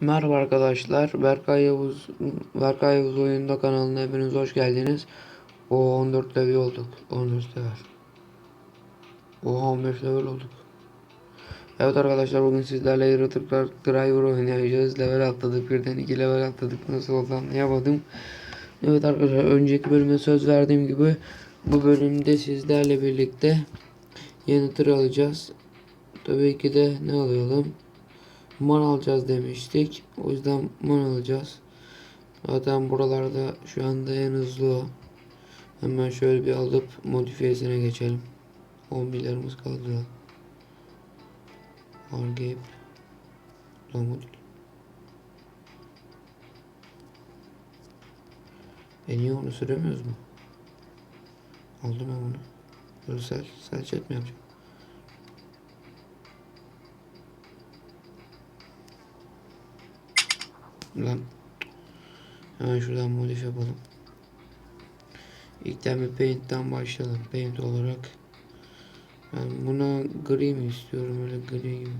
Merhaba arkadaşlar. Berkay Yavuz Berkay Yavuz oyunda kanalına hepiniz hoş geldiniz. O 14 level olduk. 14 level. Oha 15 level olduk. Evet arkadaşlar bugün sizlerle Truck Driver oynayacağız. Level atladık birden 2 level atladık. Nasıl oldu anlayamadım. Evet arkadaşlar önceki bölüme söz verdiğim gibi bu bölümde sizlerle birlikte yeni tır alacağız. Tabii ki de ne alalım? Man alacağız demiştik. O yüzden man alacağız. Zaten buralarda şu anda en hızlı o. Hemen şöyle bir alıp modifiyesine geçelim. 10 milyarımız kaldı. Argap. Lan modül. E niye onu süremiyoruz mu? Aldım ben bunu. Böyle sel, sel chat yapacağım? Lan. Hemen şuradan modif yapalım. İlkten bir paint'ten başlayalım. Paint olarak. Ben buna gri mi istiyorum öyle gri gibi.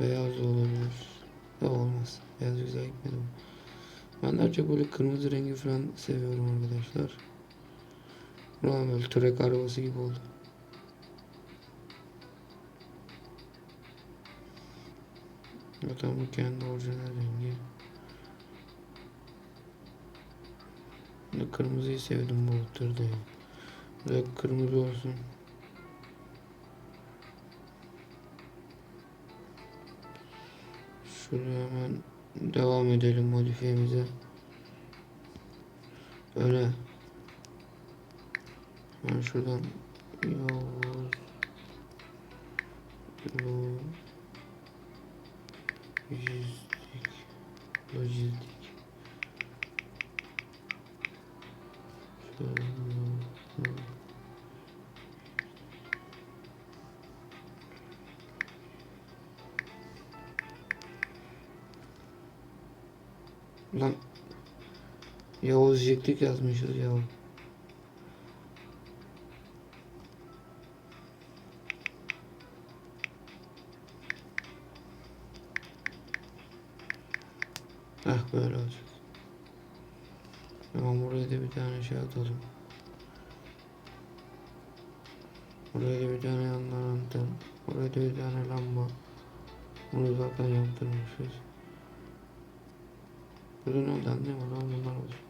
Beyaz olabilir. Da olmaz. Beyaz güzel gitmedi bu. Ben daha çok böyle kırmızı rengi falan seviyorum arkadaşlar. Ulan böyle trek arabası gibi oldu. Bu kendi orijinal rengi. Ben kırmızıyı sevdim bu türde. Böyle kırmızı olsun. Şuraya hemen devam edelim modifiyemize. Öyle. Ben şuradan Yavuz Lo- Lojistik Lojistik. Lan Yavuz Jeklik yazmışız ya. Heh böyle olacak. Ama buraya da bir tane şey atalım. Buraya da bir tane yandan anten. Buraya da bir tane lamba. Bunu zaten yaptırmışız. Burada ne oldu anne? Bunlar bunlar olacak.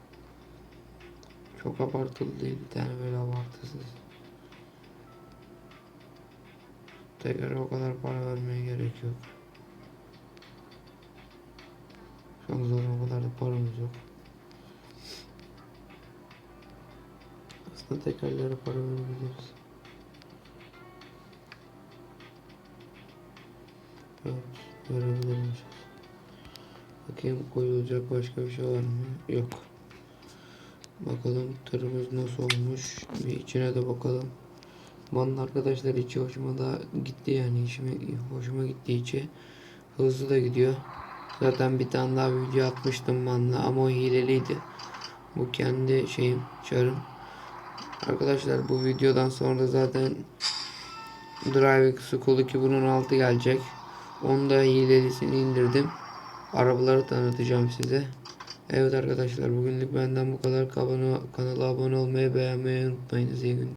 Çok abartılı değil. Bir tane böyle abartısız. Tekrar o kadar para vermeye gerek yok. An zaten o kadar da paramız yok. Aslında tekrarlara para verebiliriz. Evet, verebiliriz. Bakayım koyulacak başka bir şey var mı? Yok. Bakalım tırımız nasıl olmuş. Bir içine de bakalım. Manın arkadaşlar içi hoşuma da gitti yani işime hoşuma gittiği içi. Hızlı da gidiyor. Zaten bir tane daha video atmıştım manla ama o hileliydi. Bu kendi şeyim çarım. Arkadaşlar bu videodan sonra zaten Driving School 2016 gelecek. Onu da hilelisini indirdim. Arabaları tanıtacağım size. Evet arkadaşlar bugünlük benden bu kadar. Kanala abone olmayı beğenmeyi unutmayınız. İyi günler.